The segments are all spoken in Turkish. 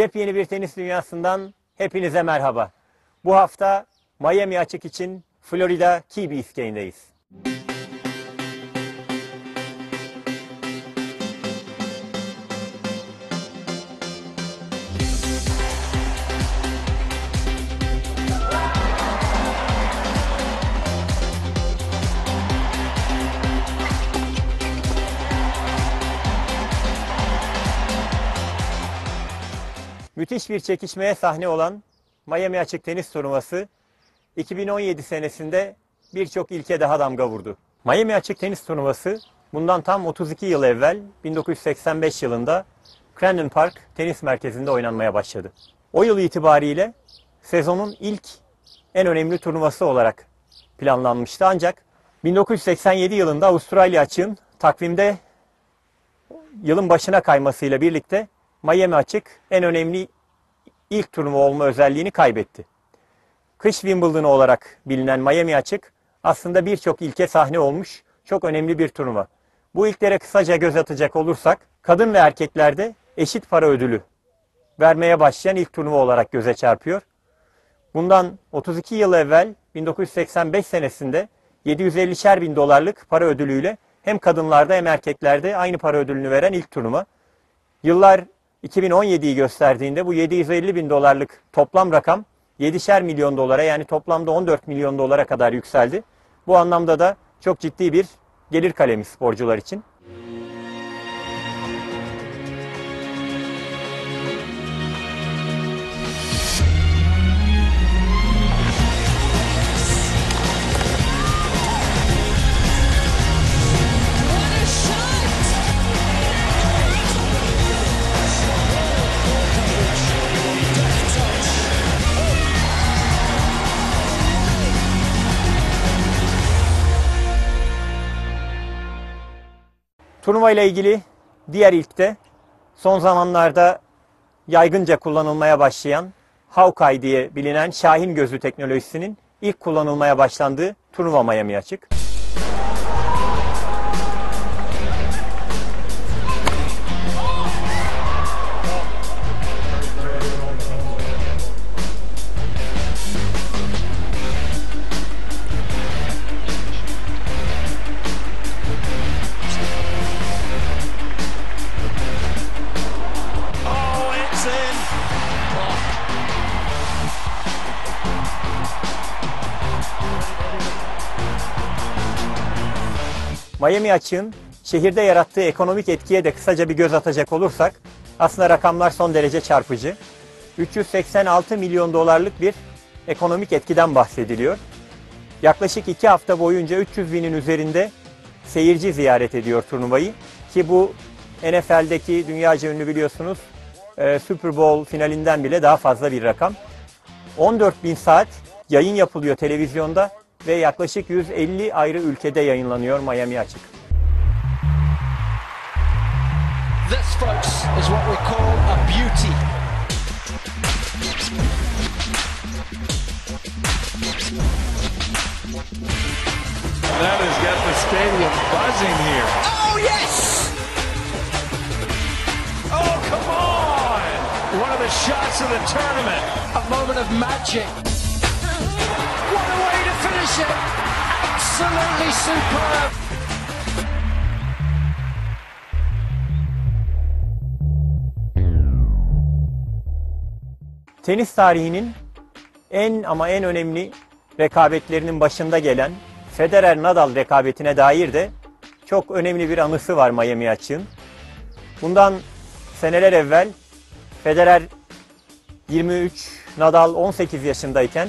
Yepyeni bir tenis dünyasından hepinize merhaba. Bu hafta Miami açık için Florida Key Biscayne'deyiz. Müthiş bir çekişmeye sahne olan Miami Açık Tenis Turnuvası 2017 senesinde birçok ilke daha damga vurdu. Miami Açık Tenis Turnuvası bundan tam 32 yıl evvel 1985 yılında Crandon Park Tenis Merkezi'nde oynanmaya başladı. O yıl itibariyle sezonun ilk en önemli turnuvası olarak planlanmıştı ancak 1987 yılında Avustralya açığın takvimde yılın başına kaymasıyla birlikte Miami açık en önemli ilk turnuva olma özelliğini kaybetti. Kış Wimbledon olarak bilinen Miami açık aslında birçok ilke sahne olmuş çok önemli bir turnuva. Bu ilklere kısaca göz atacak olursak kadın ve erkeklerde eşit para ödülü vermeye başlayan ilk turnuva olarak göze çarpıyor. Bundan 32 yıl evvel 1985 senesinde 750'şer bin dolarlık para ödülüyle hem kadınlarda hem erkeklerde aynı para ödülünü veren ilk turnuva. Yıllar 2017'yi gösterdiğinde bu 750 bin dolarlık toplam rakam 7'şer milyon dolara yani toplamda 14 milyon dolara kadar yükseldi. Bu anlamda da çok ciddi bir gelir kalemi sporcular için. Turnuva ile ilgili diğer ilkte son zamanlarda yaygınca kullanılmaya başlayan Hawkeye diye bilinen Şahin gözü teknolojisinin ilk kullanılmaya başlandığı turnuva Miami açık. Miami açığın şehirde yarattığı ekonomik etkiye de kısaca bir göz atacak olursak aslında rakamlar son derece çarpıcı. 386 milyon dolarlık bir ekonomik etkiden bahsediliyor. Yaklaşık iki hafta boyunca 300 binin üzerinde seyirci ziyaret ediyor turnuvayı. Ki bu NFL'deki dünyaca ünlü biliyorsunuz e, Super Bowl finalinden bile daha fazla bir rakam. 14 bin saat yayın yapılıyor televizyonda ve yaklaşık 150 ayrı ülkede yayınlanıyor Miami Açık. This, folks, is what we call a beauty. That has got the stadium buzzing here. Oh, yes! Oh, come on! One of the shots of the tournament. A moment of magic. İt! Absolutely superb. Tenis tarihinin en ama en önemli rekabetlerinin başında gelen Federer-Nadal rekabetine dair de çok önemli bir anısı var Miami açığın. Bundan seneler evvel Federer 23, Nadal 18 yaşındayken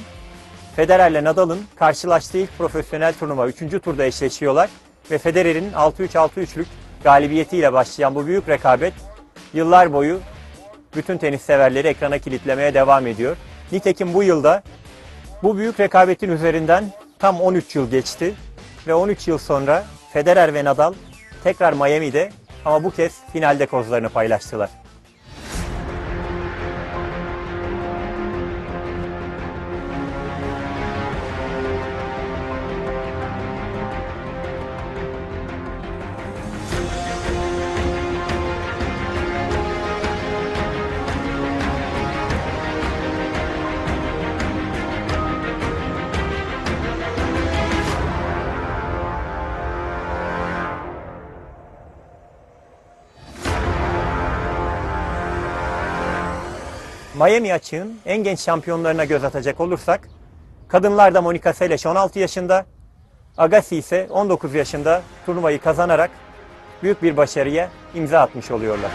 Federer'le Nadal'ın karşılaştığı ilk profesyonel turnuva 3. turda eşleşiyorlar ve Federer'in 6-3-6-3'lük galibiyetiyle başlayan bu büyük rekabet yıllar boyu bütün tenis severleri ekrana kilitlemeye devam ediyor. Nitekim bu yılda bu büyük rekabetin üzerinden tam 13 yıl geçti ve 13 yıl sonra Federer ve Nadal tekrar Miami'de ama bu kez finalde kozlarını paylaştılar. Miami açığın en genç şampiyonlarına göz atacak olursak, kadınlarda Monica Seles 16 yaşında, Agassi ise 19 yaşında turnuvayı kazanarak büyük bir başarıya imza atmış oluyorlar.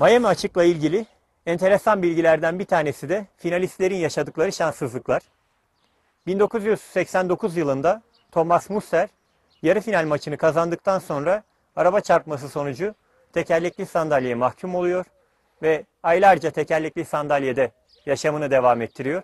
Miami açıkla ilgili enteresan bilgilerden bir tanesi de finalistlerin yaşadıkları şanssızlıklar. 1989 yılında Thomas Musser yarı final maçını kazandıktan sonra araba çarpması sonucu tekerlekli sandalyeye mahkum oluyor ve aylarca tekerlekli sandalyede yaşamını devam ettiriyor.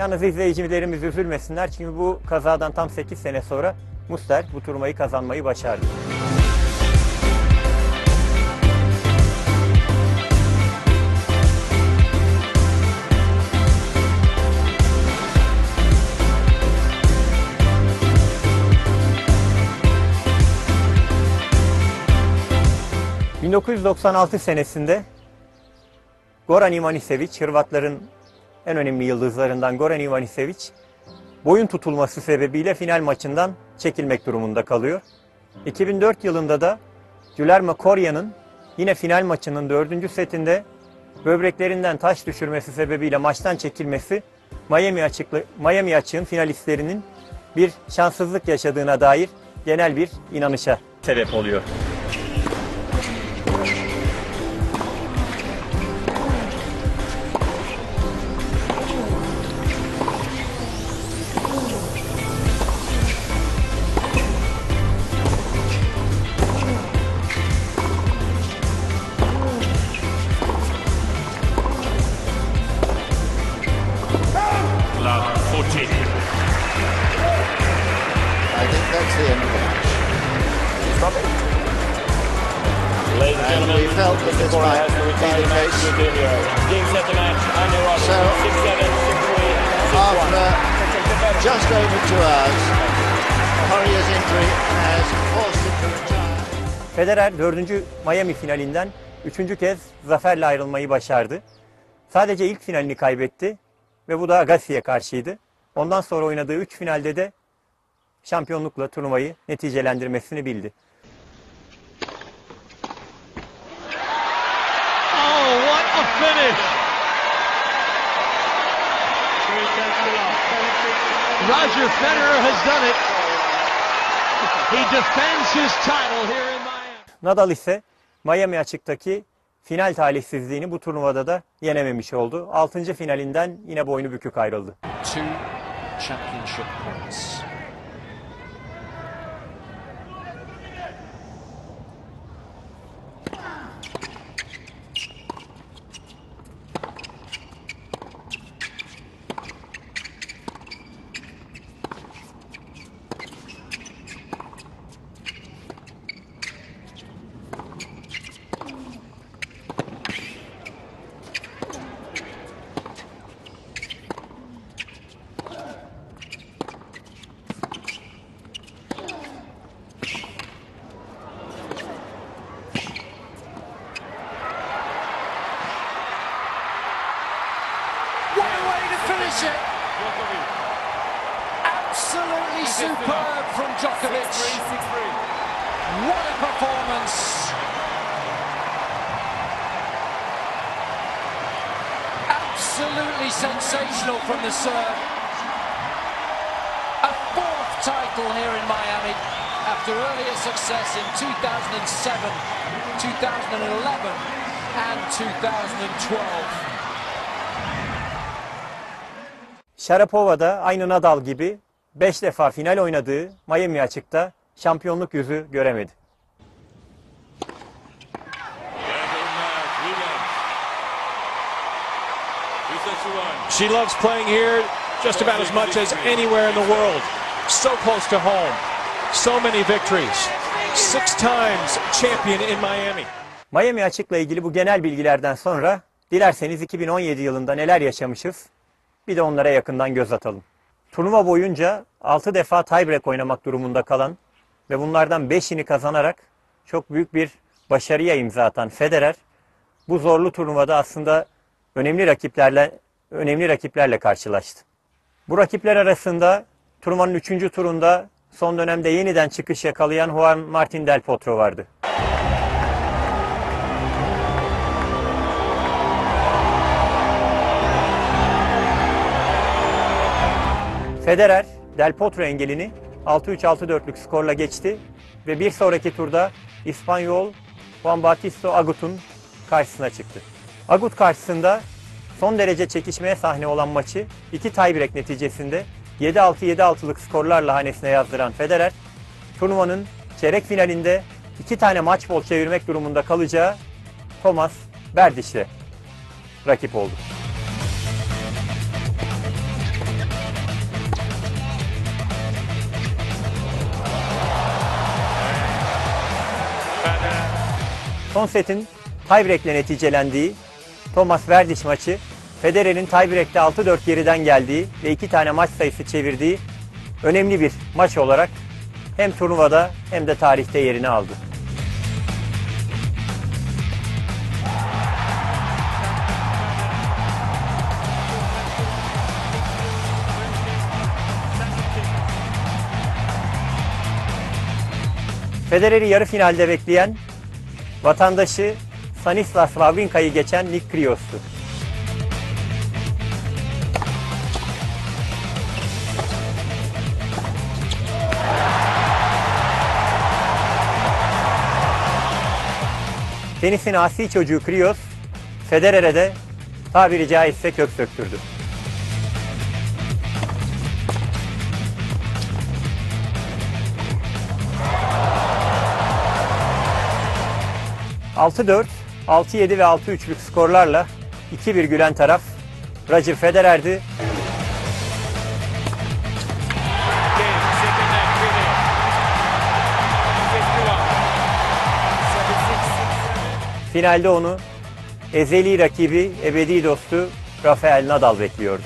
Yalnız izleyicilerimiz üzülmesinler çünkü bu kazadan tam 8 sene sonra Muster bu turnuvayı kazanmayı başardı. ...1996 senesinde Goran Ivanisevic, Hırvatların en önemli yıldızlarından Goran Ivanisevic boyun tutulması sebebiyle final maçından çekilmek durumunda kalıyor. 2004 yılında da Guillermo Corya'nın yine final maçının dördüncü setinde böbreklerinden taş düşürmesi sebebiyle maçtan çekilmesi Miami, açıklı, Miami açığın finalistlerinin bir şanssızlık yaşadığına dair genel bir inanışa sebep oluyor. Ladies and gentlemen, we felt that this be retire the case. So, 6-7, 6-3, 6-1. After just over two hours, Courier's injury has forced him to retire. Federer 4. Miami finalinden 3. kez zaferle ayrılmayı başardı. Sadece ilk finalini kaybetti ve bu da Agassi'ye karşıydı. Ondan sonra oynadığı 3 finalde de şampiyonlukla turnuvayı neticelendirmesini bildi. Oh, what a finish! Roger Federer has done it. He defends his title here in Miami. Nadal ise Miami açıktaki final talihsizliğini bu turnuvada da yenememiş oldu. 6. finalinden yine boynu bükük ayrıldı. Two championship points. What a way to finish it! Absolutely superb from Djokovic. What a performance! Absolutely sensational from the serve. A fourth title here in Miami after earlier success in 2007, 2011, and 2012. Sharapova da aynı Nadal gibi 5 defa final oynadığı Miami açıkta şampiyonluk yüzü göremedi. She loves playing here just about as much as anywhere in the world. So close to home. So many victories. Six times champion in Miami. Miami açıkla ilgili bu genel bilgilerden sonra dilerseniz 2017 yılında neler yaşamışız bir de onlara yakından göz atalım. Turnuva boyunca 6 defa tiebreak oynamak durumunda kalan ve bunlardan 5'ini kazanarak çok büyük bir başarıya imza atan Federer bu zorlu turnuvada aslında önemli rakiplerle önemli rakiplerle karşılaştı. Bu rakipler arasında turnuvanın 3. turunda son dönemde yeniden çıkış yakalayan Juan Martin Del Potro vardı. Federer, Del Potro engelini 6-3-6-4'lük skorla geçti ve bir sonraki turda İspanyol Juan Bautista Agut'un karşısına çıktı. Agut karşısında son derece çekişmeye sahne olan maçı iki tiebreak neticesinde 7-6-7-6'lık skorlarla hanesine yazdıran Federer, turnuvanın çeyrek finalinde iki tane maç bol çevirmek durumunda kalacağı Thomas Berdiş'le rakip oldu. Son setin tiebreak'le neticelendiği Thomas Verdiş maçı Federer'in tiebreak'te 6-4 geriden geldiği ve iki tane maç sayısı çevirdiği önemli bir maç olarak hem turnuvada hem de tarihte yerini aldı. Federer'i yarı finalde bekleyen vatandaşı Stanislas Wawrinka'yı geçen Nick Kyrgios'tu. Tenisin asi çocuğu Kyrgios, Federer'e de tabiri caizse kök söktürdü. ...6-4, 6-7 ve 6-3'lük skorlarla 2-1 gülen taraf Roger Federer'di. Finalde onu ezeli rakibi, ebedi dostu Rafael Nadal bekliyordu.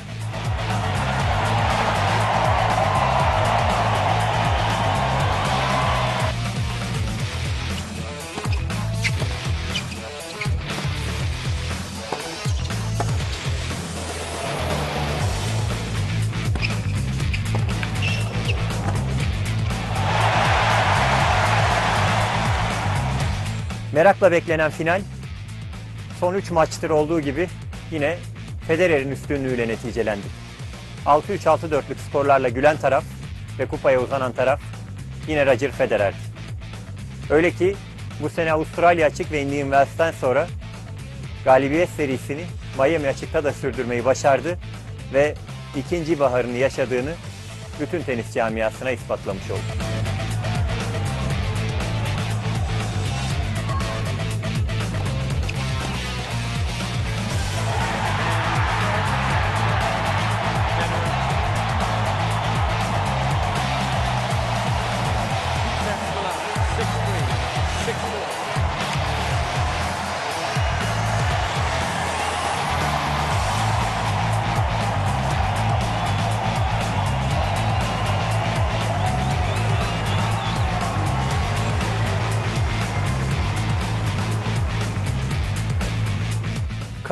Merakla beklenen final son 3 maçtır olduğu gibi yine Federer'in üstünlüğüyle neticelendi. 6-3-6-4'lük skorlarla gülen taraf ve kupaya uzanan taraf yine Roger Federer. Öyle ki bu sene Avustralya açık ve Indian Wells'ten sonra galibiyet serisini Miami açıkta da sürdürmeyi başardı ve ikinci baharını yaşadığını bütün tenis camiasına ispatlamış oldu.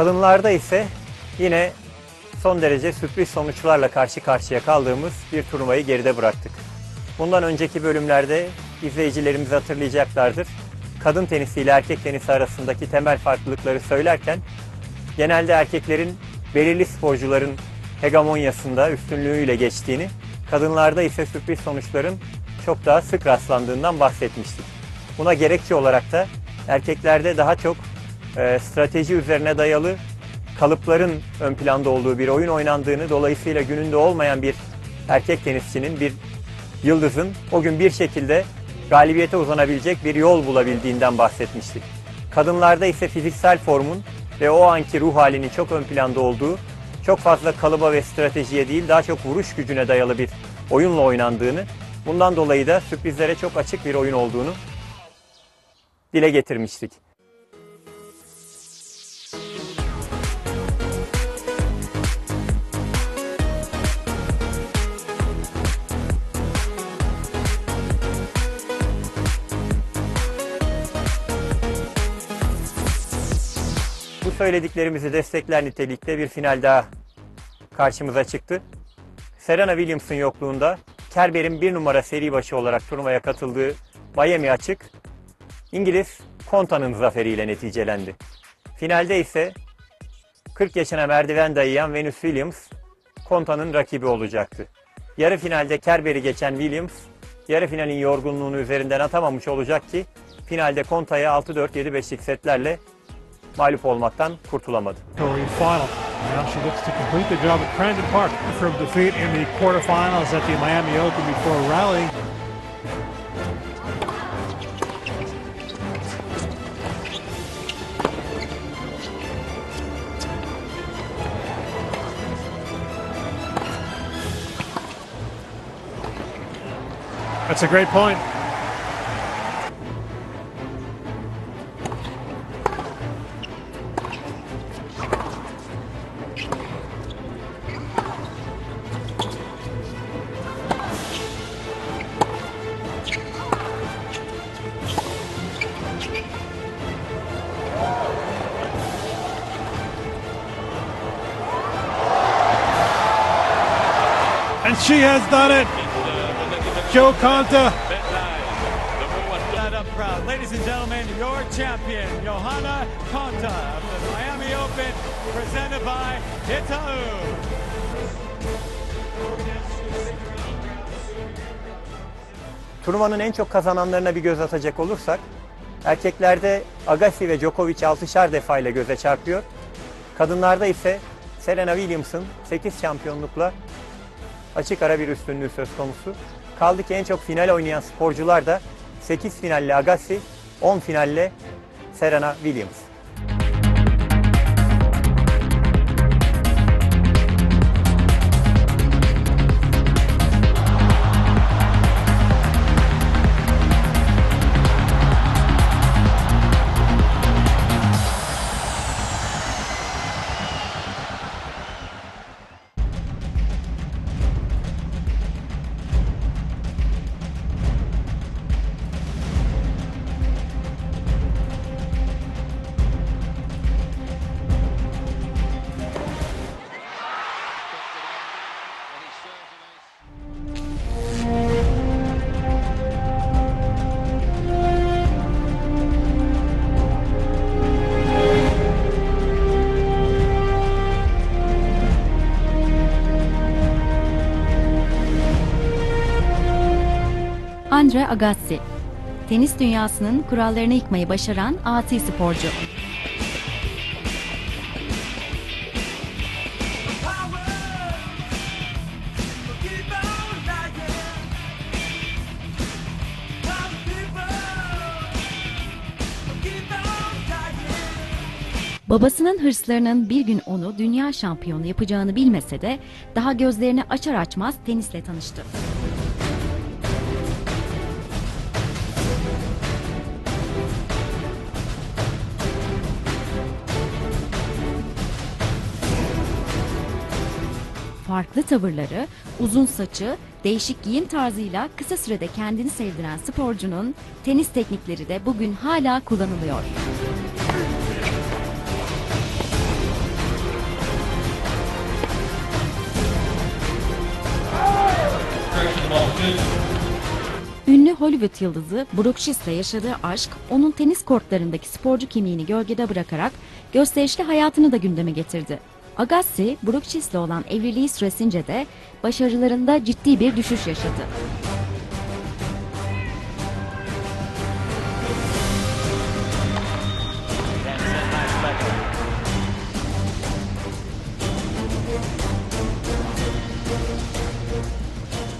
Kadınlarda ise yine son derece sürpriz sonuçlarla karşı karşıya kaldığımız bir turnuvayı geride bıraktık. Bundan önceki bölümlerde izleyicilerimiz hatırlayacaklardır. Kadın tenisi ile erkek tenisi arasındaki temel farklılıkları söylerken genelde erkeklerin belirli sporcuların hegemonyasında üstünlüğüyle geçtiğini, kadınlarda ise sürpriz sonuçların çok daha sık rastlandığından bahsetmiştik. Buna gerekçe olarak da erkeklerde daha çok e, strateji üzerine dayalı kalıpların ön planda olduğu bir oyun oynandığını, dolayısıyla gününde olmayan bir erkek tenisçinin, bir yıldızın o gün bir şekilde galibiyete uzanabilecek bir yol bulabildiğinden bahsetmiştik. Kadınlarda ise fiziksel formun ve o anki ruh halinin çok ön planda olduğu, çok fazla kalıba ve stratejiye değil daha çok vuruş gücüne dayalı bir oyunla oynandığını, bundan dolayı da sürprizlere çok açık bir oyun olduğunu dile getirmiştik. Söylediklerimizi destekler nitelikte bir final daha karşımıza çıktı. Serena Williams'ın yokluğunda Kerber'in bir numara seri başı olarak turnuvaya katıldığı Miami açık İngiliz Konta'nın zaferiyle neticelendi. Finalde ise 40 yaşına merdiven dayayan Venus Williams Konta'nın rakibi olacaktı. Yarı finalde Kerber'i geçen Williams yarı finalin yorgunluğunu üzerinden atamamış olacak ki finalde Konta'ya 6-4 7-5'lik setlerle mağlup olmaktan kurtulamadı. Now she looks to complete the job at Crandon Park from defeat in the quarterfinals at the Miami Open before rallying. That's a great point. She has done it. Joe Conta. Ladies and gentlemen, your champion, Johanna Konta of the Miami Open, presented by Itaú. Turnuvanın en çok kazananlarına bir göz atacak olursak, erkeklerde Agassi ve Djokovic 6'şar defa ile göze çarpıyor. Kadınlarda ise Serena Williams'ın 8 şampiyonlukla açık ara bir üstünlüğü söz konusu. Kaldı ki en çok final oynayan sporcular da 8 finalle Agassi, 10 finalle Serena Williams. Andre Agassi. Tenis dünyasının kurallarını yıkmayı başaran ati sporcu. Babasının hırslarının bir gün onu dünya şampiyonu yapacağını bilmese de daha gözlerini açar açmaz tenisle tanıştı. Farklı tavırları, uzun saçı, değişik giyim tarzıyla kısa sürede kendini sevdiren sporcunun tenis teknikleri de bugün hala kullanılıyor. Ünlü Hollywood yıldızı Brooke Shields'le yaşadığı aşk onun tenis kortlarındaki sporcu kimliğini gölgede bırakarak gösterişli hayatını da gündeme getirdi. Agassi, Brookshis'le olan evliliği süresince de başarılarında ciddi bir düşüş yaşadı.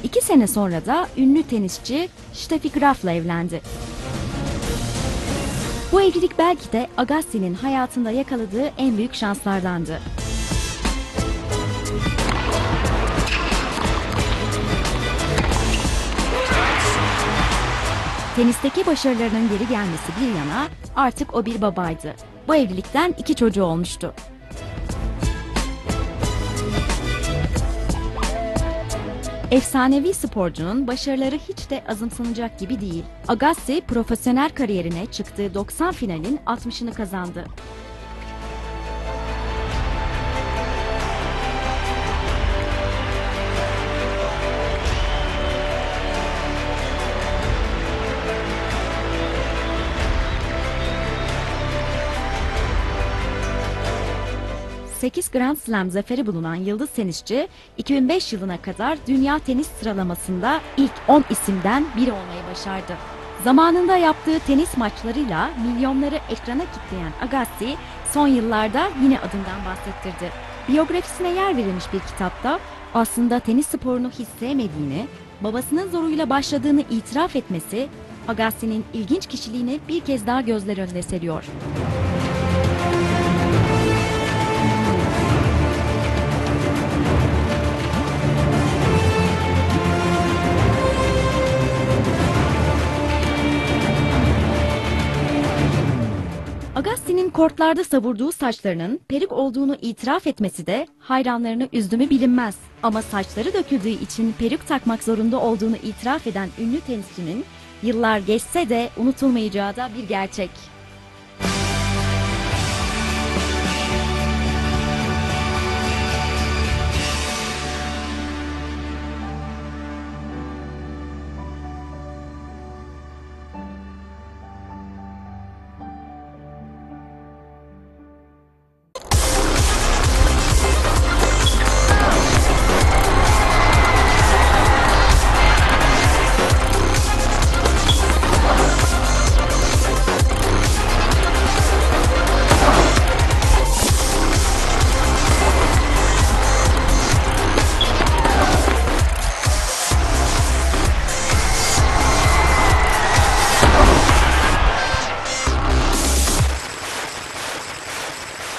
İki sene sonra da ünlü tenisçi Steffi Graf'la evlendi. Bu evlilik belki de Agassi'nin hayatında yakaladığı en büyük şanslardandı. Tenisteki başarılarının geri gelmesi bir yana artık o bir babaydı. Bu evlilikten iki çocuğu olmuştu. Efsanevi sporcunun başarıları hiç de azımsanacak gibi değil. Agassi profesyonel kariyerine çıktığı 90 finalin 60'ını kazandı. ...8 Grand Slam zaferi bulunan yıldız tenisçi... ...2005 yılına kadar dünya tenis sıralamasında ilk 10 isimden biri olmayı başardı. Zamanında yaptığı tenis maçlarıyla milyonları ekrana kitleyen Agassi... ...son yıllarda yine adından bahsettirdi. Biyografisine yer verilmiş bir kitapta... ...aslında tenis sporunu hiç sevmediğini... ...babasının zoruyla başladığını itiraf etmesi... Agassi'nin ilginç kişiliğini bir kez daha gözler önüne seriyor. Agassi'nin kortlarda savurduğu saçlarının perik olduğunu itiraf etmesi de hayranlarını üzdü mü bilinmez. Ama saçları döküldüğü için perik takmak zorunda olduğunu itiraf eden ünlü tenisçinin yıllar geçse de unutulmayacağı da bir gerçek.